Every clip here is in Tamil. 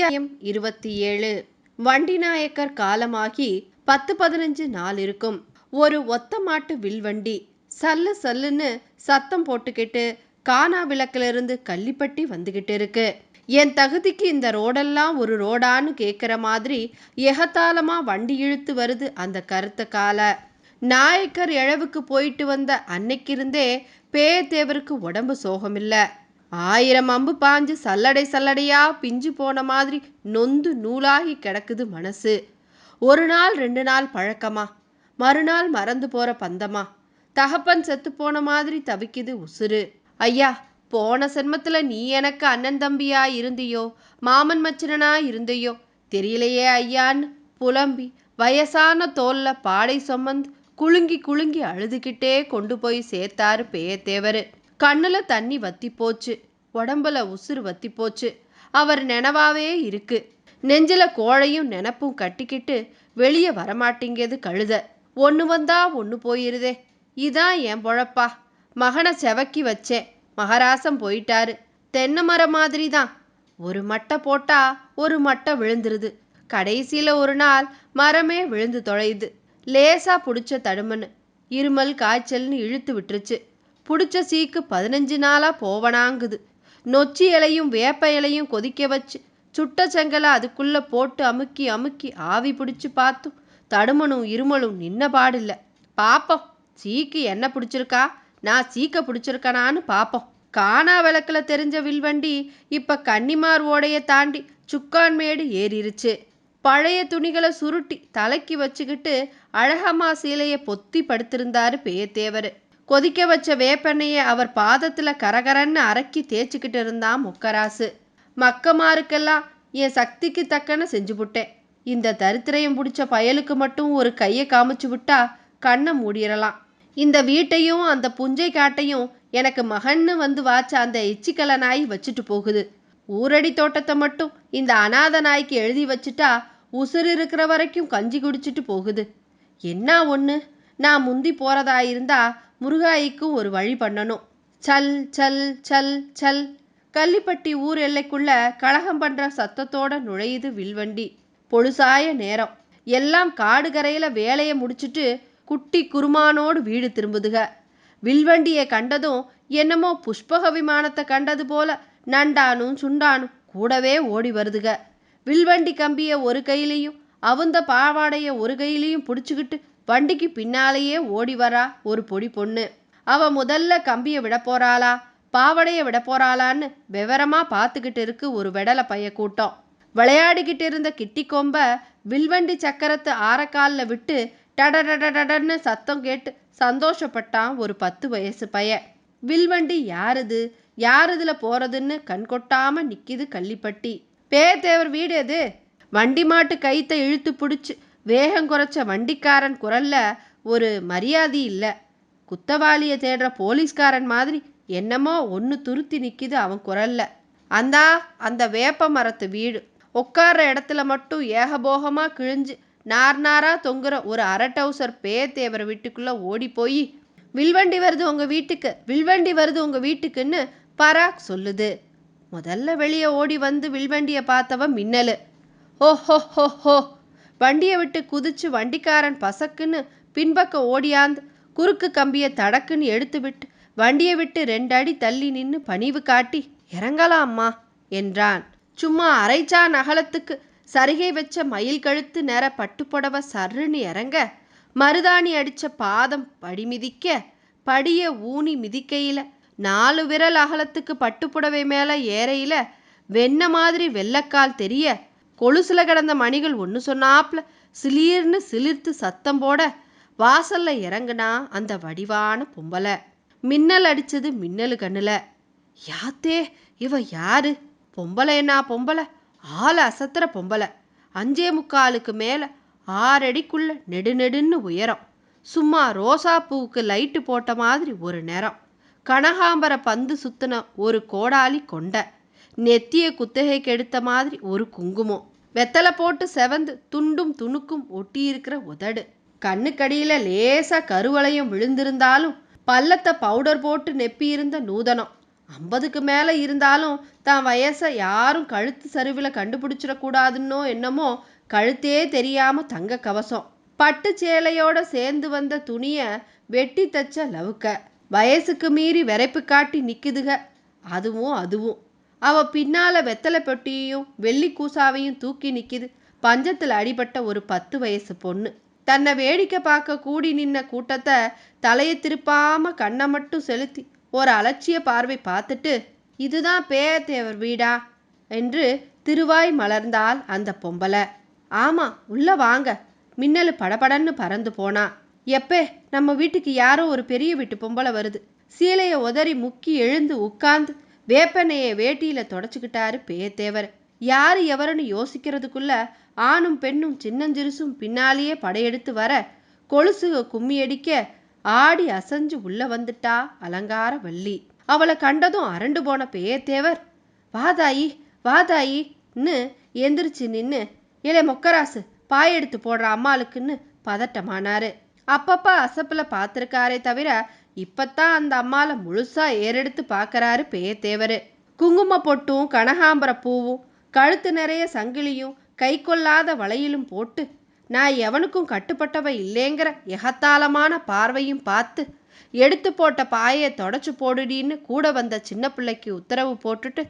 அத்தியாயம் இருபத்தி ஏழு. வண்டிநாயக்கர் காலமாகி பத்து பதினஞ்சு நாள் இருக்கும். ஒரு ஒத்த மாட்டு வில்வண்டி சல்லு சல்லுன்னு சத்தம் போட்டுக்கிட்டு கானா விளக்குல இருந்து கள்ளிப்பட்டி வந்துகிட்டு இருக்கு. என் தகுதிக்கு இந்த ரோடெல்லாம் ஒரு ரோடான்னு கேட்குற மாதிரி எகத்தாளமா வண்டி இழுத்து வருது அந்த கருத்த காலை. நாயக்கர் இழவுக்கு போயிட்டு வந்த அன்னைக்கிருந்தே பேயத்தேவருக்கு உடம்பு சோகமில்ல. ஆயிரம் அம்பு பாஞ்சு சல்லடை சல்லடையா பிஞ்சு போன மாதிரி நொந்து நூலாகி கிடக்குது மனசு. ஒரு நாள் ரெண்டு நாள் பழக்கமா? மறுநாள் மறந்து போற பந்தமா? தகப்பன் செத்து போன மாதிரி தவிக்குது உசுரு ஐயா போன சென்மத்துல நீ எனக்கு அண்ணன் தம்பியா இருந்தியோ? மாமன் மச்சனனா இருந்தையோ? தெரியலையே ஐயான்னு புலம்பி வயசான தோல்ல பாடை சுமந்து குலுங்கி குலுங்கி அழுதுகிட்டே கொண்டு போய் சேர்த்தாரு பேயத்தேவரு. கண்ணுல தண்ணி வத்தி போச்சு. உடம்புல உசுறு வத்தி போச்சு. அவர் நினவாவே இருக்கு. நெஞ்சில கோழையும் நினப்பும் கட்டிக்கிட்டு வெளியே வரமாட்டேங்கியது கழுத. ஒன்று வந்தா ஒன்று போயிருதே. இதான் என் பொழப்பா. மகனை செவக்கி வச்சேன் மகராசம் போயிட்டாரு. தென்னை மரம் மாதிரி தான் ஒரு மட்டை போட்டா ஒரு மட்டை விழுந்துருது. கடைசியில் ஒரு நாள் மரமே விழுந்து தொலையுது. லேசா பிடிச்ச தடுமன்னு இருமல் காய்ச்சல்னு இழுத்து விட்டுருச்சு. பிடிச்ச சீக்கு பதினஞ்சு நாளாக போவனாங்குது. நொச்சி இலையும் வேப்ப இலையும் கொதிக்க வச்சு சுட்ட செங்கலை அதுக்குள்ளே போட்டு அமுக்கி அமுக்கி ஆவி பிடிச்சி பார்த்தும் தடுமனும் இருமலும் நின்ன பாடில்ல. பாப்போம் சீக்கு என்ன பிடிச்சிருக்கா? நான் சீக்க பிடிச்சிருக்கனான்னு பார்ப்போம் காணா விளக்கில் தெரிஞ்ச வில்வண்டி இப்போ கன்னிமார் ஓடையை தாண்டி சுக்கான்மேடு ஏறிருச்சு. பழைய துணிகளை சுருட்டி தலைக்கு வச்சுக்கிட்டு அழகம்மா சீலையை பொத்தி படுத்திருந்தாரு பேயத்தேவர். கொதிக்க வச்ச வேப்பெண்ணையை அவர் பாதத்தில் கரகரன்னு அரக்கி தேய்ச்சிக்கிட்டு இருந்தான் முக்கராசு. மக்கமாருக்கெல்லாம் என் சக்திக்கு தக்கன செஞ்சுபுட்டேன் இந்த தரித்திரையும் பிடிச்ச பயலுக்கு மட்டும் ஒரு கையை காமிச்சு விட்டா கண்ணை மூடிரலாம் இந்த வீட்டையும் அந்த புஞ்சை காட்டையும் எனக்கு மகன்னு வந்து வாச்ச அந்த எச்சிக்கல நாய் வச்சுட்டு போகுது. ஊரடி தோட்டத்தை மட்டும் இந்த அநாத நாய்க்கு எழுதி வச்சுட்டா உசுறு இருக்கிற வரைக்கும் கஞ்சி குடிச்சிட்டு போகுது. என்ன ஒன்று நான் முந்தி போகிறதா இருந்தால் முருகாய்க்கும் ஒரு வழி பண்ணணும். சல் சல் சல் சல். கள்ளிப்பட்டி ஊர் எல்லைக்குள்ள கழகம் பண்ற சத்தத்தோட நுழையுது வில்வண்டி. பொழுசாய நேரம். எல்லாம் காடுகரையில வேலையை முடிச்சிட்டு குட்டி குருமானோடு வீடு திரும்புதுக. வில்வண்டியை கண்டதும் என்னமோ புஷ்பக விமானத்தை கண்டது போல நண்டானும் சுண்டானும் கூடவே ஓடி வருதுக. வில்வண்டி கம்பியை ஒரு கையிலையும் அவுந்த பாவாடைய ஒரு கையிலையும் பிடிச்சிக்கிட்டு வண்டிக்கு பின்னாலேயே ஓடி வரா ஒரு பொடி பொண்ணு. அவ முதல்ல கம்பிய விட போறாளா பாவடைய விட போறாளான்னு விவரமா பார்த்துக்கிட்டு இருக்கு ஒரு வெடலை பைய கூட்டம். விளையாடிக்கிட்டு இருந்த கிட்டி கொம்ப வில்வண்டி சக்கரத்தை ஆரக்காலில் விட்டு டடடடடன்னு சத்தம் கேட்டு சந்தோஷப்பட்டான் ஒரு பத்து வயசு பைய. வில்வண்டி யாருது யாருதுல போறதுன்னு கண் கொட்டாம நிக்கிது கள்ளிப்பட்டி. பேத்தேவர் வீடு எது? வண்டி மாட்டு கைத்தை இழுத்து பிடிச்சி வேகம் குறைச்ச வண்டிக்காரன் குரல்ல ஒரு மரியாதை இல்லை. குத்தவாளியை தேடுற போலீஸ்காரன் மாதிரி என்னமோ ஒன்று துருத்தி நிற்கிது அவன் குரல்ல. அந்தா அந்த வேப்ப மரத்து வீடு. உட்கார்ற இடத்துல மட்டும் ஏகபோகமாக கிழிஞ்சு நார் நாரா தொங்குற ஒரு அரை டவுசர் பேத்தேவர் வீட்டுக்குள்ளே ஓடி போய் வில்வண்டி வருது உங்கள் வீட்டுக்கு வில்வண்டி வருது உங்கள் வீட்டுக்குன்னு பராக் சொல்லுது. முதல்ல வெளியே ஓடி வந்து வில்வண்டியை பார்த்தவன் மின்னலு. ஓ ஹோ ஹோ ஹோ. வண்டியை விட்டு குதிச்சு வண்டிக்காரன் பசக்குன்னு பின்பக்கம் ஓடியாந்து குறுக்கு கம்பியை தடக்குன்னு எடுத்துவிட்டு வண்டியை விட்டு ரெண்டடி தள்ளி நின்று பணிவு காட்டி இறங்கலாம் அம்மா என்றான். சும்மா அரைச்சா நகலத்துக்கு சரிகை வச்ச மயில் கழுத்து நேர பட்டுப்புடவ சர்ருன்னு இறங்க மருதாணி அடிச்ச பாதம் படி மிதிக்க படிய ஊனி மிதிக்கையில நாலு விரல் அகலத்துக்கு பட்டுப்புடவை மேல ஏறையில வெண்ண மாதிரி வெள்ளக்கால் தெரிய கொலுசுல கிடந்த மணிகள் ஒன்று சொன்னாப்ல. சிலீர்னு சிலிர்த்து சத்தம் போட வாசல்ல இறங்குனா அந்த வடிவான பொம்பளை மின்னல் அடிச்சது மின்னலு கண்ணுல. யாத்தே இவ யாரு? பொம்பளை என்ன பொம்பளை ஆள் அசத்துற பொம்பளை அஞ்சே முக்காலுக்கு மேல ஆறடிக்குள்ள நெடு நெடுன்னு உயரம். சும்மா ரோசா பூவுக்கு லைட்டு போட்ட மாதிரி ஒரு நேரம். கனகாம்பர பந்து சுத்தின ஒரு கோடாலி கொண்ட. நெத்திய குத்தகைக்கு எடுத்த மாதிரி ஒரு குங்குமம். வெத்தலை போட்டு செவந்து துண்டும் துணுக்கும் ஒட்டியிருக்கிற உதடு. கண்ணுக்கடியில லேசா கருவளையம் விழுந்திருந்தாலும் பள்ளத்தை பவுடர் போட்டு நெப்பியிருந்த நூதனம். ஐம்பதுக்கு மேலே இருந்தாலும் தான் வயசை யாரும் கழுத்து சரிவில் கண்டுபிடிச்சிடக்கூடாதுன்னோ என்னமோ கழுத்தே தெரியாம தங்க கவசம். பட்டு சேலையோட சேர்ந்து வந்த துணியை வெட்டி தச்ச லவுக்க. வயசுக்கு மீறி விரைப்பு காட்டி நிற்குதுக அதுவும் அதுவும். அவ பின்னால வெத்தலை பெட்டியையும் வெள்ளி கூசாவையும் தூக்கி நிற்கிது பஞ்சத்தில் அடிபட்ட ஒரு பத்து வயசு பொண்ணு. தன்னை வேடிக்கை பார்க்க கூடி நின்ன கூட்டத்தை தலையை திருப்பாம கண்ணை மட்டும் செலுத்தி ஒரு அலட்சிய பார்வை பார்த்துட்டு இதுதான் பேயத்தேவர் வீடா என்று திருவாய் மலர்ந்தாள் அந்த பொம்பளை. ஆமா உள்ள வாங்க. மின்னல் படபடன்னு பறந்து போனா. எப்பே நம்ம வீட்டுக்கு யாரோ ஒரு பெரிய வீட்டு பொம்பளை வருது. சீலையை உதறி முக்கி எழுந்து உட்கார்ந்து வேப்பெண்ணையை வேட்டியில தொடச்சிக்கிட்டாரு பேயத்தேவர் யாரு எவருன்னு யோசிக்கிறதுக்குள்ள ஆணும் பெண்ணும் சின்னஞ்சிறுசும் பின்னாலேயே படையெடுத்து வர கொலுசுக கும்மி அடிக்க ஆடி அசைஞ்சு உள்ள வந்துட்டா அலங்கார வள்ளி. அவளை கண்டதும் அரண்டு போன பேயத்தேவர் வாதாயி வாதாயின்னு எந்திரிச்சு நின்னு இலை மொக்கராசு பாயெடுத்து போடுற அம்மாளுக்குன்னு பதட்டமானாரு. அப்பப்ப அசப்புல பார்த்துருக்காரே தவிர இப்பத்தான் அந்த அம்மால முழுசா ஏறெடுத்து பார்க்கறாரு பேயத்தேவரு குங்கும பொட்டும் கனகாம்பர பூவும் கழுத்து நிறைய சங்கிலியும் கை கொள்ளாத வளையிலும் போட்டு நான் எவனுக்கும் கட்டுப்பட்டவ இல்லைங்கிற எகத்தாளமான பார்வையும் பார்த்து எடுத்து போட்ட பாயை தொடச்சு போடுடின்னு கூட வந்த சின்ன பிள்ளைக்கு உத்தரவு போட்டுட்டு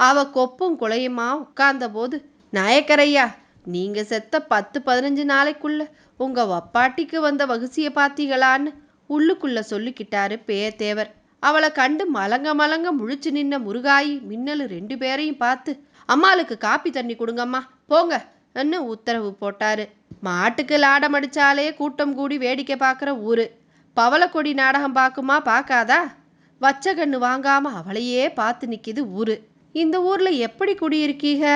அவ கொப்பும் குலையுமா உட்கார்ந்த போது நாயக்கரையா நீங்க செத்த பத்து பதினஞ்சு நாளைக்குள்ள உங்க வப்பாட்டிக்கு வந்த வகுசிய பார்த்தீங்களான்னு உள்ளுக்குள்ள சொல்லிக்கிட்டாரு பேயத்தேவர். அவளை கண்டு மலங்க மலங்க முழிச்சு நின்ன முருகாயி மின்னலு ரெண்டு பேரையும் பார்த்து அம்மாளுக்கு காப்பி தண்ணி கொடுங்கம்மா போங்க ன்னு உத்தரவு போட்டாரு. மாட்டுக்கு லாடம் அடிச்சாலே கூட்டம் கூடி வேடிக்கை பார்க்குற ஊரு. பவளக்கொடி நாடகம் பார்க்குமா பார்க்காதா? வச்ச கண்ணு வாங்காம அவளையே பார்த்து நிக்குது ஊரு. இந்த ஊர்ல எப்படி குடியிருக்கீங்க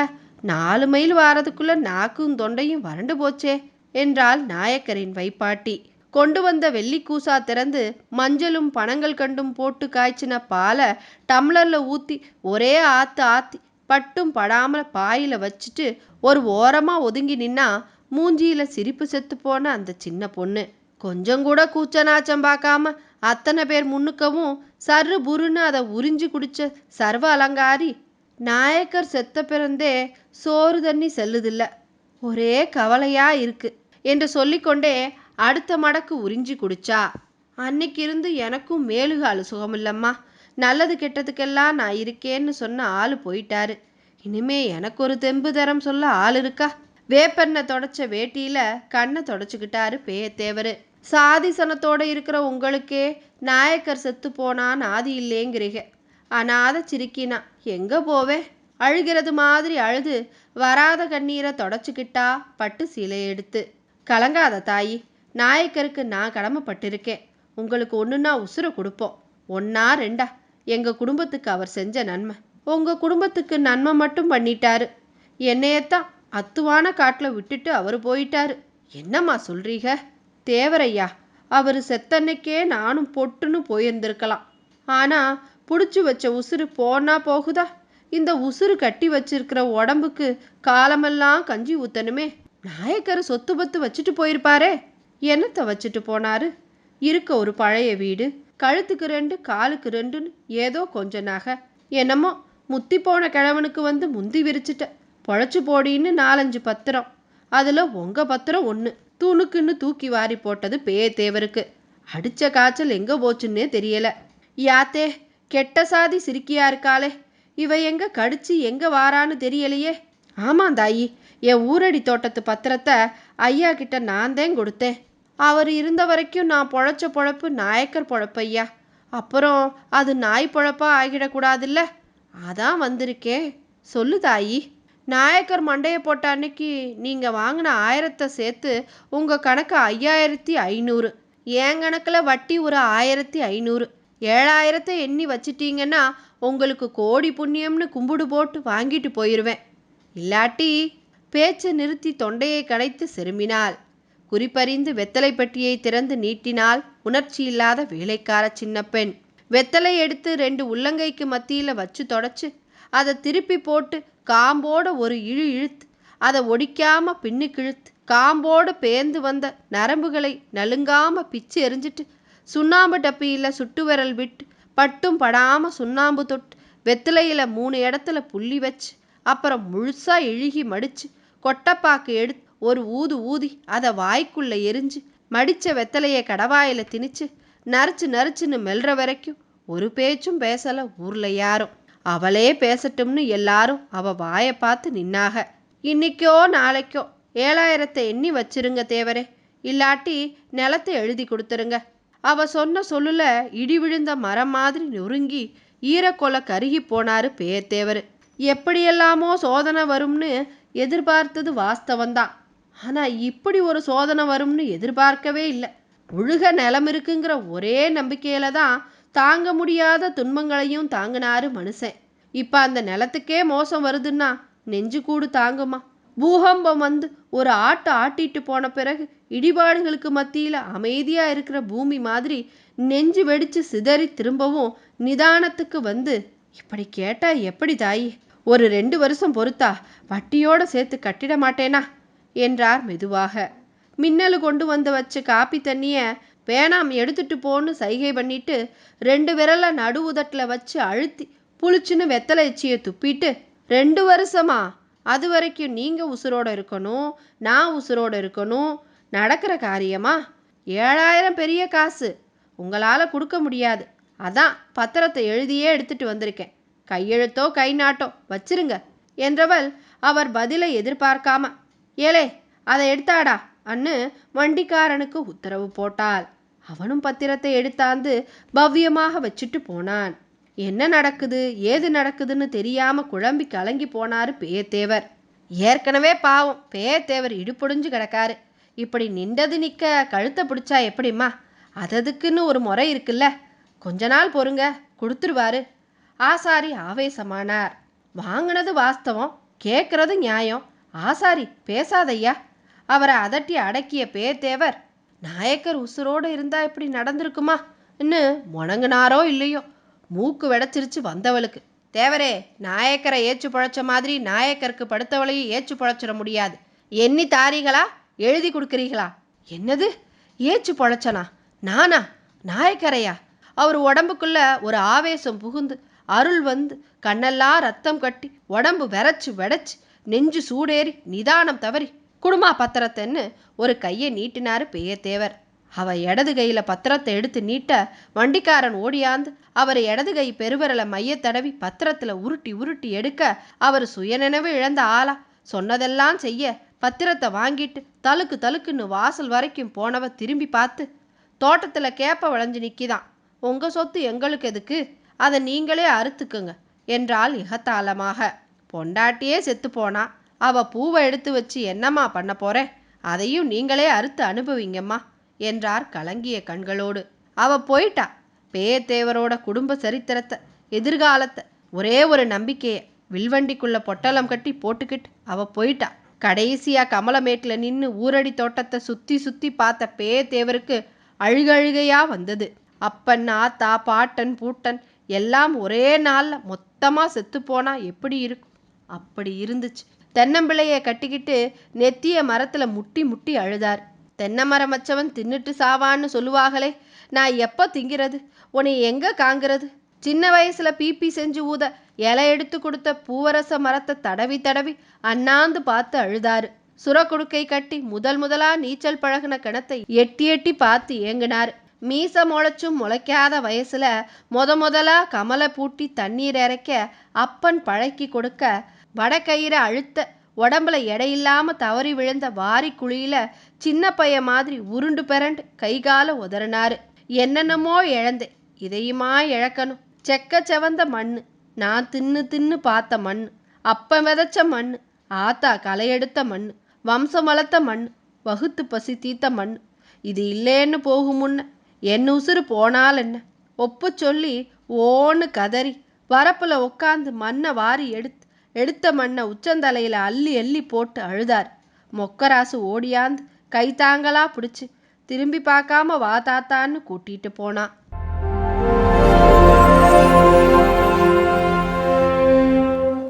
நாலு மைல் வாரதுக்குள்ள நாக்கும் தொண்டையும் வறண்டு போச்சே என்றாள் நாயக்கரின் வைப்பாட்டி. கொண்டு வந்த வெள்ளி கூசா திறந்து மஞ்சளும் பனங்கள் கண்டும் போட்டு காய்ச்சின பாலை டம்ளர்ல ஊத்தி ஒரே ஆத்து ஆத்தி பட்டும் படாமல் பாயில வச்சுட்டு ஒரு ஓரமா ஒதுங்கி நின்னா மூஞ்சியில சிரிப்பு செத்து போன அந்த சின்ன பொண்ணு. கொஞ்சம் கூட கூச்ச நாச்சம் பார்க்காம அத்தனை பேர் முன்னுக்கவும் சர்ரு புருன்னு அதை உறிஞ்சு குடிச்ச சர்வ அலங்காரி நாயக்கர் செத்த பிறந்தே சோறு தண்ணி செல்லுதில்ல. ஒரே கவலையா இருக்கு. என்று சொல்லிக்கொண்டே அடுத்த மடக்கு உறிஞ்சி குடிச்சா? அன்னைக்கிருந்து எனக்கும் மேலுகாலு சுகமில்லம்மா நல்லது கெட்டதுக்கெல்லாம் நான் இருக்கேன்னு சொன்ன ஆள் போயிட்டாரு. இனிமே எனக்கு ஒரு தெம்பு தரம் சொல்ல ஆள் இருக்கா? வேப்பெண்ணை தொடச்ச வேட்டியில கண்ணை தொடச்சிக்கிட்டாரு பேயத்தேவர். சாதி சனத்தோட இருக்கிற உங்களுக்கே நாயக்கர் செத்து போனான் ஆதி இல்லேங்கிறீங்க. அனாத சிரிக்கினா எங்க போவேன் அழுகிறது மாதிரி அழுது வராத கண்ணீரை தொடச்சிக்கிட்டா பட்டு சீலை எடுத்து. கலங்காத தாயி நாயக்கருக்கு நான் கடமைப்பட்டிருக்கேன். உங்களுக்கு ஒன்றுனா உசுரை கொடுப்போம். ஒன்னா ரெண்டா. எங்கள் குடும்பத்துக்கு அவர் செஞ்ச நன்மை. உங்கள் குடும்பத்துக்கு நன்மை மட்டும் பண்ணிட்டாரு. என்னையத்தான் அத்துவான காட்டில் விட்டுட்டு அவர் போயிட்டாரு. என்னம்மா சொல்றீங்க? தேவரையா அவர் செத்தன்னைக்கே நானும் பொட்டுன்னு போயிருந்திருக்கலாம். ஆனால் பிடிச்சி வச்ச உசுறு போனா போகுதா? இந்த உசுறு கட்டி வச்சிருக்கிற உடம்புக்கு காலமெல்லாம் கஞ்சி ஊத்தணுமே. நாயக்கர் சொத்து பத்து வச்சுட்டு போயிருப்பாரே. என்னத்தை வச்சுட்டு போனாரு? இருக்க ஒரு பழைய வீடு கழுத்துக்கு ரெண்டு காலுக்கு ரெண்டுன்னு ஏதோ கொஞ்ச நகை. என்னமோ முத்தி போன கிழவனுக்கு வந்து முந்தி விரிச்சிட்ட. பொழைச்சு போடின்னு நாலஞ்சு பத்திரம். அதில் உங்கள் பத்திரம் ஒன்று துணுக்குன்னு தூக்கி வாரி போட்டது பேயத்தேவருக்கு அடித்த காய்ச்சல் எங்கே போச்சுன்னே தெரியலை. யாத்தே கெட்ட சாதி சிரிக்கியா இருக்காளே? இவ எங்க கடிச்சு எங்க வாரான்னு தெரியலையே. ஆமாம் தாயி என் ஊரடி தோட்டத்து பத்திரத்தை ஐயா கிட்ட நான் தான் கொடுத்தேன். அவர் இருந்த வரைக்கும் நான் பொழைச்ச பொழப்பு நாயக்கர் பொழப்பையா அப்புறம் அது நாய் பொழப்பா ஆகிடக்கூடாதுல்ல? அதான் வந்திருக்கேன் சொல்லு தாயி. நாயக்கர் மண்டையை போட்ட அன்னைக்கு நீங்கள் வாங்கின ஆயிரத்தை சேர்த்து உங்கள் கணக்கு ஐயாயிரத்தி ஐநூறு. என் கணக்கில் வட்டி ஒரு ஆயிரத்தி ஐநூறு. ஏழாயிரத்தை எண்ணி வச்சிட்டீங்கன்னா உங்களுக்கு கோடி புண்ணியம்னு கும்பிடு போட்டு வாங்கிட்டு போயிடுவேன் இல்லாட்டி பேச்சை நிறுத்தி தொண்டையை கடைத்து செருமினாள் குறிப்பறிந்து வெத்தலை பெட்டியை திறந்து நீட்டினால் உணர்ச்சி இல்லாத வேலைக்கார சின்ன பெண் வெத்தலை எடுத்து ரெண்டு உள்ளங்கைக்கு மத்தியில் வச்சு தொடச்சு அதை திருப்பி போட்டு காம்போட ஒரு இழு இழுத்து அதை ஒடிக்காம பின்னுக்கு இழுத்து காம்போட பேர்ந்து வந்த நரம்புகளை நலுங்காம பிச்சு எரிஞ்சிட்டு சுண்ணாம்பு டப்பியில் சுட்டு விரல் விட்டு பட்டும் படாம சுண்ணாம்பு தொட்டு வெத்தலையில் மூணு இடத்துல புள்ளி வச்சு அப்புறம் முழுசா இழுகி மடிச்சு கொட்டப்பாக்கு எடுத்து ஒரு ஊது ஊதி அதை வாய்க்குள்ளே எரிஞ்சு மடிச்ச வெத்தலைய கடவாயில திணிச்சு நரைச்சு நரைச்சுன்னு மெல்ற வரைக்கும் ஒரு பேச்சும் பேசல ஊர்ல யாரும். அவளே பேசட்டும்னு எல்லாரும் அவ வாயை பார்த்து நின்னாக. இன்னைக்கோ நாளைக்கோ ஏழாயிரத்தை எண்ணி வச்சிருங்க தேவரே. இல்லாட்டி நிலத்தை எழுதி கொடுத்துருங்க. அவ சொன்ன சொல்லுல இடி விழுந்த மரம் மாதிரி நொறுங்கி ஈரக்கொலை கருகி போனாரு பேத்தேவர் எப்படியெல்லாமோ சோதனை வரும்னு எதிர்பார்த்தது வாஸ்தவந்தான் ஆனா இப்படி ஒரு சோதனை வரும்னு எதிர்பார்க்கவே இல்லை. ஒழுக நிலம் இருக்குங்கிற ஒரே நம்பிக்கையில தான் தாங்க முடியாத துன்பங்களையும் தாங்கினாரு மனுஷன். இப்ப அந்த நிலத்துக்கே மோசம் வருதுன்னா நெஞ்சு கூடு தாங்குமா? பூகம்பம் வந்து ஒரு ஆட்டை ஆட்டிட்டு போன பிறகு இடிபாடுகளுக்கு மத்தியில அமைதியா இருக்கிற பூமி மாதிரி நெஞ்சு வெடிச்சு சிதறி திரும்பவும் நிதானத்துக்கு வந்து இப்படி கேட்டா எப்படி தாயி? ஒரு ரெண்டு வருஷம் பொறுத்தா வட்டியோட சேர்த்து கட்டிட மாட்டேனா? என்றார் மெதுவாக. மின்னலு கொண்டு வந்து வச்ச காப்பி தண்ணிய வேணாம் எடுத்துட்டு போன்னு சைகை பண்ணிட்டு ரெண்டு விரல நடு உதட்டில் வச்சு அழுத்தி புளிச்சுன்னு வெத்தலை எச்சியை துப்பிட்டு ரெண்டு வருஷமா? அது வரைக்கும் நீங்கள் உசுரோடு இருக்கணும் நான் உசுரோடு இருக்கணும் நடக்கிற காரியமா? ஏழாயிரம் பெரிய காசு உங்களால் கொடுக்க முடியாது. அதான் பத்திரத்தை எழுதியே எடுத்துட்டு வந்திருக்கேன். கையெழுத்தோ கை நாட்டோ வச்சிருங்க என்றவள் அவர் பதிலை எதிர்பார்க்காம ஏலே அதை எடுத்தாடா அன்னு வண்டிக்காரனுக்கு உத்தரவு போட்டாள். அவனும் பத்திரத்தை எடுத்தாந்து பவ்யமாக வச்சுட்டு போனான். என்ன நடக்குது ஏது நடக்குதுன்னு தெரியாம குழம்பி கலங்கி போனாரு பேயத்தேவர். ஏற்கனவே பாவம் பேயத்தேவர் இடுபொடிஞ்சு கிடக்காரு. இப்படி நின்றது நிற்க கழுத்தை பிடிச்சா எப்படிம்மா? அததுக்குன்னு ஒரு முறை இருக்குல்ல. கொஞ்ச நாள் பொறுங்க கொடுத்துருவாரு. ஆசாரி ஆவேசமானார். வாங்கினது வாஸ்தவம் கேட்கறது நியாயம். ஆசாரி பேசாதையா அவரை அதட்டி அடக்கிய பேத்தேவர் நாயக்கர் உசுரோடு இருந்தா இப்படி நடந்திருக்குமா? ன்னு முணங்குனாரோ இல்லையோ? மூக்கு வெடச்சிருச்சு வந்தவளுக்கு. தேவரே நாயக்கரை ஏச்சு பழைச்ச மாதிரி நாயக்கருக்கு படுத்தவளையும் ஏச்சு பழைச்சிட முடியாது. எண்ணி தாரீங்களா எழுதி கொடுக்குறீங்களா என்னது? ஏச்சு பொழைச்சனா? நானா? நாயக்கரையா? அவர் உடம்புக்குள்ள ஒரு ஆவேசம் புகுந்து அருள் வந்து கண்ணெல்லாம் ரத்தம் கட்டி உடம்பு வெறச்சு வெடச்சு நெஞ்சு சூடேறி நிதானம் தவறி குடுமா பத்திரத்தைன்னு ஒரு கையை நீட்டினாரு பேயத்தேவர் அவ இடது கையில பத்திரத்தை எடுத்து நீட்ட வண்டிக்காரன் ஓடியாந்து அவர் இடது கை பெருவரலை மைய தடவி பத்திரத்துல உருட்டி உருட்டி எடுக்க அவர் சுயநினைவு இழந்த ஆளா. சொன்னதெல்லாம் செய்ய பத்திரத்தை வாங்கிட்டு தலுக்கு தலுக்குன்னு வாசல் வரைக்கும் போனவ திரும்பி பார்த்து தோட்டத்துல கேப்ப விளைஞ்சு நிக்கிதான். உங்க சொத்து எங்களுக்கு எதுக்கு? அதை நீங்களே அறுத்துக்குங்க என்றால் இகத்தாளமாக. பொண்டாட்டியே செத்து போனா அவ பூவை எடுத்து வச்சு என்னம்மா பண்ண போறேன் அதையும் நீங்களே அறுத்து அனுபவிங்கம்மா என்றார் கலங்கிய கண்களோடு. அவ போயிட்டா பேயத்தேவரோட குடும்ப சரித்திரத்தை எதிர்காலத்தை ஒரே ஒரு நம்பிக்கையை வில்வண்டிக்குள்ள பொட்டலம் கட்டி போட்டுக்கிட்டு அவ போயிட்டா. கடைசியா கமலமேட்டில் நின்று ஊரடி தோட்டத்தை சுத்தி சுத்தி பார்த்த பேயத்தேவருக்கு அழுகழுகையா வந்தது. அப்பன் ஆத்தா பாட்டன் பூட்டன் எல்லாம் ஒரே நாளில் மொத்தமாக செத்து எப்படி இருக்கும்? அப்படி இருந்துச்சு. தென்னம்பிள்ளைய கட்டிக்கிட்டு நெத்திய மரத்துல முட்டி முட்டி அழுதார். தென்னை மரம் வச்சவன் தின்னுட்டு சாவான்னு சொல்லுவாங்களே நான் எப்போ திங்கிறது? உன்னை எங்க காங்கிறது? சின்ன வயசுல பீப்பி செஞ்சு ஊத இலை எடுத்து கொடுத்த பூவரச மரத்தை தடவி தடவி அண்ணாந்து பார்த்து அழுதாரு. சுரக்குடுக்கை கட்டி முதல் முதலா நீச்சல் பழகுன கிணத்தை எட்டி எட்டி பார்த்து ஏங்கினார். மீச முளைச்சும் முளைக்காத வயசுல முத முதலா கமலை பூட்டி தண்ணீர் இறைக்க அப்பன் பழக்கி கொடுக்க வடக்கயிறை அழுத்த உடம்புல எடையில்லாம தவறி விழுந்த வாரி குழியில சின்ன பைய மாதிரி உருண்டு பிறண்டு கைகால உதறினாரு. என்னென்னமோ இழந்தேன் இதையுமா இழக்கணும். செக்க செவந்த மண்ணு நான் தின்னு தின்னு பார்த்த மண் அப்ப விதைச்ச மண் ஆத்தா களையெடுத்த மண் வம்சம் வளர்த்த மண் வகுத்து பசி தீத்த மண் இது இல்லேன்னு போகும் முன்ன என் உசுறு போனால் என்ன ஒப்பு சொல்லி ஓன்னு கதறி வரப்புல உட்காந்து மண்ணை வாரி எடுத்து எடுத்த மண்ணை உச்சந்தலையில் அள்ளி அள்ளி போட்டு அழுதார். மொக்கராசு ஓடியாந்து கைத்தாங்களா பிடிச்சு திரும்பி பார்க்காம வா தாத்தான்னு கூட்டிட்டு போனான்